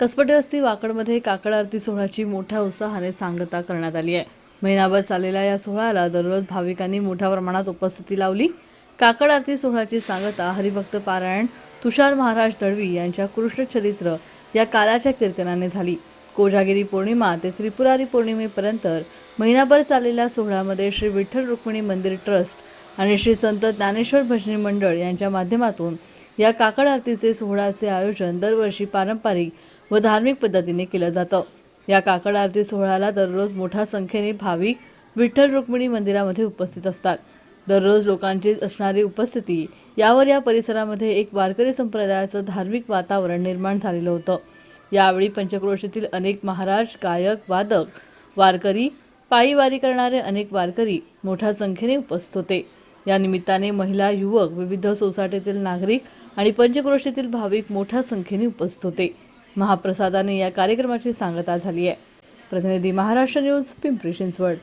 कसपटे वस्ती वाकडमध्ये काकड आरती सोहळ्याची मोठ्या उत्साहाने सांगता करण्यात आली आहे. महिनाभर चाललेल्या या सोहळ्याला दररोज भाविकांनी मोठ्या प्रमाणात उपस्थिती लावली. काकड आरती सोहळ्याची सांगता हरिभक्त पारायण तुषार महाराज दळवी यांच्या कृष्णचरित्र या कालाच्या कीर्तनाने झाली. कोजागिरी पौर्णिमा ते त्रिपुरारी पौर्णिमेपर्यंत महिनाभर चाललेल्या सोहळ्यामध्ये श्री विठ्ठल रुक्मिणी मंदिर ट्रस्ट आणि श्री संत ज्ञानेश्वर भजनी मंडळ यांच्या माध्यमातून या काकड आरतीचे सोहळ्याचे आयोजन दरवर्षी पारंपरिक व धार्मिक पद्धतीने केलं जातं. या काकड आरती सोहळ्याला दररोज मोठ्या संख्येने भाविक विठ्ठल रुक्मिणी मंदिरामध्ये उपस्थित असतात. दररोज लोकांची असणारी उपस्थिती यावर या परिसरामध्ये एक वारकरी संप्रदायाचं धार्मिक वातावरण निर्माण झालेलं होतं. यावेळी पंचक्रोशीतील अनेक महाराज गायक वादक वारकरी पायी वारी करणारे अनेक वारकरी मोठ्या संख्येने उपस्थित होते. या निमित्ताने महिला युवक विविध सोसायटीतील नागरिक आणि पंचक्रोशीतील भाविक मोठ्या संख्येने उपस्थित होते. महाप्रसादाने या कार्यक्रमाची सांगता झाली आहे. प्रतिनिधी महाराष्ट्र न्यूज पिंपरी चिंचवड.